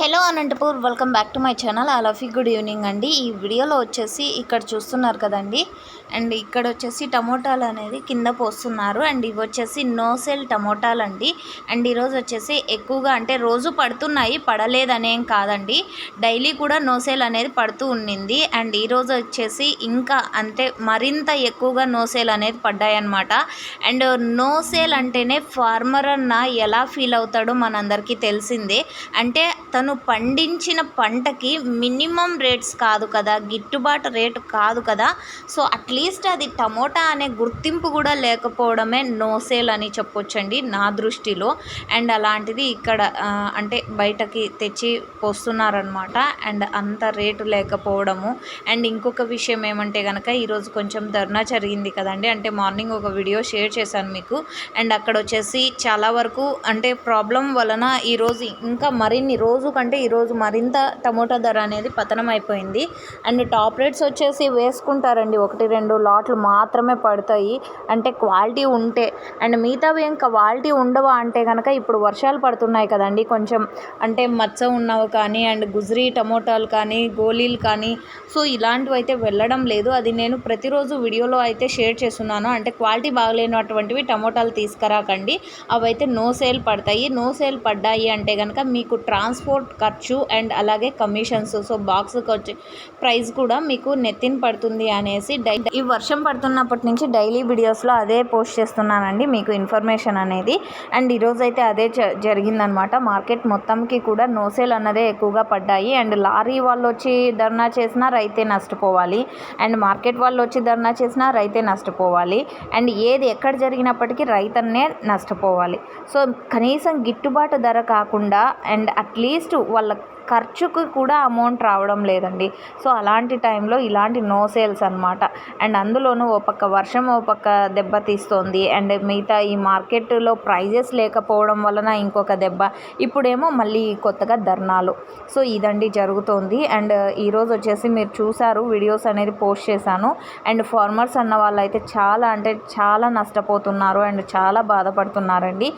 Hello Anantapur welcome back to my channel. అలఫీ good evening అండి. ఈ వీడియోలో వచ్చేసి ఇక్కడ చూస్తున్నారు కదండి. అండ్ ఇక్కడ వచ్చేసి టమోటాలు అనేది కింద పోస్తున్నారు. అండ్ ఇవి వచ్చేసి నో సెల్ టమోటాలు అండి. అండ్ ఈరోజు వచ్చేసి ఎక్కువగా అంటే రోజు పడుతున్నాయి పడలేదనేం కాదండి. డైలీ కూడా నో సేల్ అనేది పడుతూ ఉండింది. అండ్ ఈరోజు వచ్చేసి ఇంకా అంటే మరింత ఎక్కువగా నో సేల్ అనేది పడ్డాయన్నమాట. అండ్ నో సేల్ అంటేనే ఫార్మర్ అన్న ఎలా ఫీల్ అవుతాడో మనందరికీ తెలిసిందే. అంటే తను పండించిన పంటకి మినిమం రేట్స్ కాదు కదా గిట్టుబాటు రేటు కాదు కదా. సో అట్లీస్ట్ అది టమోటా అనే గుర్తింపు కూడా లేకపోవడమే నో సేల్ అని చెప్పొచ్చండి నా దృష్టిలో. అండ్ అలాంటిది ఇక్కడ అంటే బయటకి తెచ్చి పోస్తున్నారనమాట అండ్ అంత రేటు లేకపోవడము. అండ్ ఇంకొక విషయం ఏమంటే కనుక ఈరోజు కొంచెం ధర్నా జరిగింది కదండి. అంటే మార్నింగ్ ఒక వీడియో షేర్ చేశాను మీకు. అండ్ అక్కడ వచ్చేసి చాలా వరకు అంటే ప్రాబ్లం వలన ఈరోజు ఇంకా మరిన్ని రోజు ఎందుకంటే ఈరోజు మరింత టమోటా ధర అనేది పతనం అయిపోయింది. అండ్ టాప్ రేట్స్ వచ్చేసి వేసుకుంటారండి. ఒకటి రెండు లాట్లు మాత్రమే పడతాయి. అంటే క్వాలిటీ ఉంటే అండ్ మిగతావి ఇంకా క్వాలిటీ ఉండవా అంటే కనుక ఇప్పుడు వర్షాలు పడుతున్నాయి కదండి. కొంచెం అంటే మచ్చ ఉన్నవి కానీ అండ్ గుజరీ టమోటాలు కానీ గోళీలు కానీ సో ఇలాంటివి అయితే వెళ్ళడం లేదు. అది నేను ప్రతిరోజు వీడియోలో అయితే షేర్ చేస్తున్నాను. అంటే క్వాలిటీ బాగలేనటువంటివి టమోటాలు తీసుకురాకండి. అవైతే నో సేల్ పడతాయి. నో సేల్ పడ్డాయి అంటే కనుక మీకు ట్రాన్స్పోర్ట్ ఖర్చు అండ్ అలాగే కమిషన్స్. సో బాక్స్కి వచ్చే ప్రైస్ కూడా మీకు నెత్తిన పడుతుంది అనేసి డై ఈ వర్షం పడుతున్నప్పటి నుంచి డైలీ వీడియోస్లో అదే పోస్ట్ చేస్తున్నానండి మీకు ఇన్ఫర్మేషన్ అనేది. అండ్ ఈరోజు అయితే అదే జ- జరిగిందనమాట. మార్కెట్ మొత్తంకి కూడా నోసేల్ అన్నదే ఎక్కువగా పడ్డాయి. అండ్ లారీ వాళ్ళు వచ్చి ధర్నా చేసినా రైతే నష్టపోవాలి. అండ్ మార్కెట్ వాళ్ళు వచ్చి ధర్నా చేసినా రైతే నష్టపోవాలి. అండ్ ఏది ఎక్కడ జరిగినప్పటికీ రైతన్నే నష్టపోవాలి. సో కనీసం గిట్టుబాటు ధర కాకుండా అండ్ అట్లీస్ట్ వాళ్ళ ఖర్చుకు కూడా అమౌంట్ రావడం లేదండి. సో అలాంటి టైంలో ఇలాంటి నో సేల్స్ అనమాట అండ్ అందులోనూ ఓ పక్క వర్షం ఓ పక్క దెబ్బతీస్తోంది అండ్ మిగతా ఈ మార్కెట్లో ప్రైజెస్ లేకపోవడం వలన ఇంకొక దెబ్బ. ఇప్పుడేమో మళ్ళీ కొత్తగా ధర్నాలు. సో ఇదండి జరుగుతోంది. అండ్ ఈరోజు వచ్చేసి మీరు చూసారు వీడియోస్ అనేది పోస్ట్ చేశాను. అండ్ ఫార్మర్స్ అన్న వాళ్ళు అయితే చాలా అంటే చాలా నష్టపోతున్నారు అండ్ చాలా బాధపడుతున్నారండి.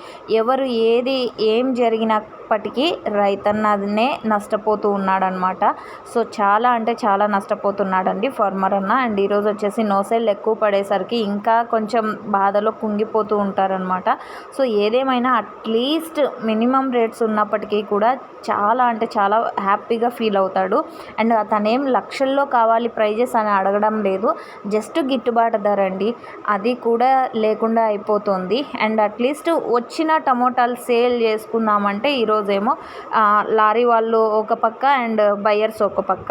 ఎవరు ఏది ఏం జరిగినప్పటికీ రైతన్ననే నష్టపోతూ ఉన్నాడనమాట సో చాలా అంటే చాలా నష్టపోతున్నాడండి ఫార్మర్ అన్న. అండ్ ఈరోజు వచ్చేసి నోసెల్ ఎక్కువ పడేసరికి ఇంకా కొంచెం బాధలో కుంగిపోతూ ఉంటారనమాట సో ఏదేమైనా అట్లీస్ట్ మినిమం రేట్స్ ఉన్నప్పటికీ కూడా చాలా అంటే చాలా హ్యాపీగా ఫీల్ అవుతాడు. అండ్ తనేం లక్షల్లో కావాలి ప్రైజెస్ అని అడగడం లేదు. జస్ట్ గిట్టుబాటు ధర అండి. అది కూడా లేకుండా అయిపోతుంది. అండ్ అట్లీస్ట్ వచ్చిన టమోటాలు సేల్ చేసుకుందామంటే ఈరోజేమో లారీ వాళ్ళు ఒక పక్క అండ్ బయర్స్ ఒక పక్క.